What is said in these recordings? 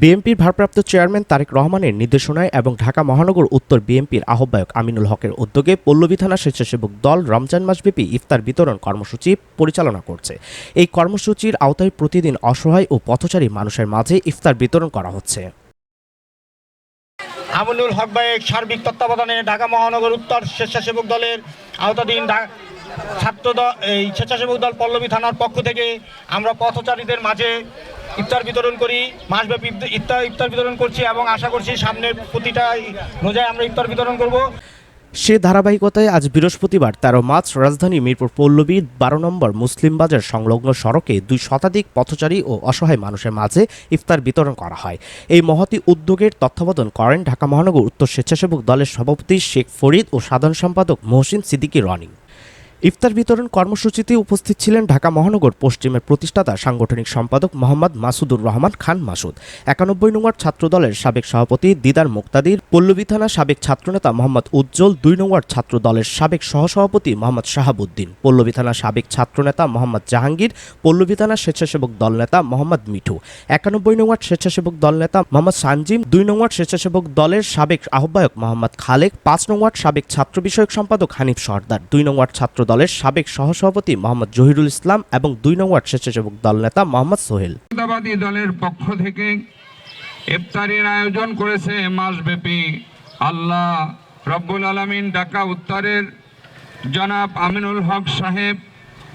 বিএনপির ভারপ্রাপ্ত চেয়ারম্যান তারেক রহমানের নির্দেশনায় এবং ঢাকা মহানগর উত্তর বিএনপির আহ্বায়ক আমিনুল হকের উদ্যোগে পল্লবী থানা স্বেচ্ছাসেবক দল রমজান মাসব্যাপী ইফতার বিতরণ কর্মসূচি পরিচালনা করছে। এই কর্মসূচির আওতায় প্রতিদিন অসহায় ও পথচারী মানুষের মাঝে ইফতার বিতরণ করা হচ্ছে। আমিনুল হক ভাইয়ের সার্বিক তত্ত্বাবধানে ঢাকা মহানগর উত্তর স্বেচ্ছাসেবক দলের আওতাধীন ছাত্র দল এই স্বেচ্ছাসেবক দল পল্লবী থানার পক্ষ থেকে আমরা পথচারীদের মাঝে ইফতার বিতরণ করি, মাসব্যাপী ইফত- ইফতার ইফতার বিতরণ করছি এবং আশা করছি সামনে প্রতিটা রোজায় আমরা ইফতার বিতরণ করব। সে ধারাবাহিকতায় আজ বৃহস্পতিবার তেরো মার্চ রাজধানী মিরপুর পল্লবী বারো নম্বর মুসলিম বাজার সংলগ্ন সড়কে দুই শতাধিক পথচারী ও অসহায় মানুষের মাঝে ইফতার বিতরণ করা হয়। এই মহতি উদ্যোগের তত্ত্বাবধান করেন ঢাকা মহানগর উত্তর স্বেচ্ছাসেবক দলের সভাপতি শেখ ফরিদ ও সাধারণ সম্পাদক মহসিন সিদ্দিকী রনি। ইফতার বিতরণ কর্মসূচিতে উপস্থিত ছিলেন ঢাকা মহানগর পশ্চিমের প্রতিষ্ঠাতা, সাংগঠনিক সম্পাদক মোহাম্মদ মাসুদুর রহমান খান মাসুদ, একানব্বই নম্বর ছাত্রদলের সাবেক সভাপতি দিদার মুক্তাদির, পল্লবী থানা সাবেক ছাত্রনেতা মোহাম্মদ উজ্জ্বল, দুই নম্বর ছাত্র দলের সাবেক সহসভাপতি মোহাম্মদ শাহাবুদ্দিন, পল্লবী থানা সাবেক ছাত্রনেতা মোহাম্মদ জাহাঙ্গীর, পল্লবী থানা স্বেচ্ছাসেবক দলনেতা মোহাম্মদ মিঠু, একানব্বই নম্বর স্বেচ্ছাসেবক দল নেতা মোহাম্মদ সানজিম, দুই নম্বর স্বেচ্ছাসেবক দলের সাবেক আহ্বায়ক মোহাম্মদ খালেক, পাঁচ নম্বর সাবেক ছাত্র বিষয়ক সম্পাদক হানিফ সর্দার, দুই নম্বর ছাত্র দলের সাবেক সহসভাপতি মোহাম্মদ জহিরুল ইসলাম এবং দুই নম্বর স্বেচ্ছাসেবক দল নেতা মোহাম্মদ সোহেল। দলের পক্ষ থেকে ইফতারির আয়োজন করেছে মাসব্যাপী আল্লাহ রব্বুল আলমিন ঢাকা উত্তরের জনাব আমিনুল হক সাহেব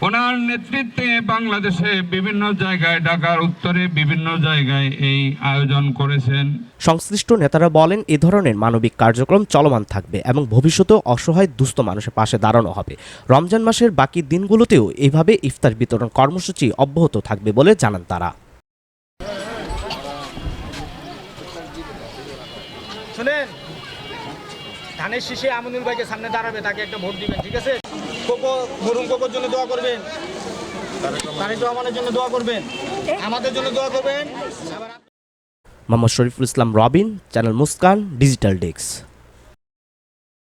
ওনার নেতৃত্বে বাংলাদেশে বিভিন্ন জায়গায় ঢাকার উত্তরে বিভিন্ন জায়গায় এই আয়োজন করেছেন। সংশ্লিষ্ট নেতারা বলেন এ ধরনের মানবিক কার্যক্রম চলমান থাকবে এবং ভবিষ্যতেও অসহায় দুস্থ মানুষের পাশে দাঁড়ানো হবে। রমজান মাসের বাকি দিনগুলোতেও এইভাবে ইফতার বিতরণ কর্মসূচি অব্যাহত থাকবে বলে জানান তারা। শুনেন ধানের শীষে আমিনুল ভাইকে সামনে দাঁড়াবে তাকে একটা ভোট দিবেন ঠিক আছে? কোকো মরুম কোকোর জন্য দোয়া করবেন। তারেক জন্য দোয়া করবেন। আমাদের জন্য দোয়া করবেন। Mohammad Shariful Islam Robin, channel Muskan, digital desk.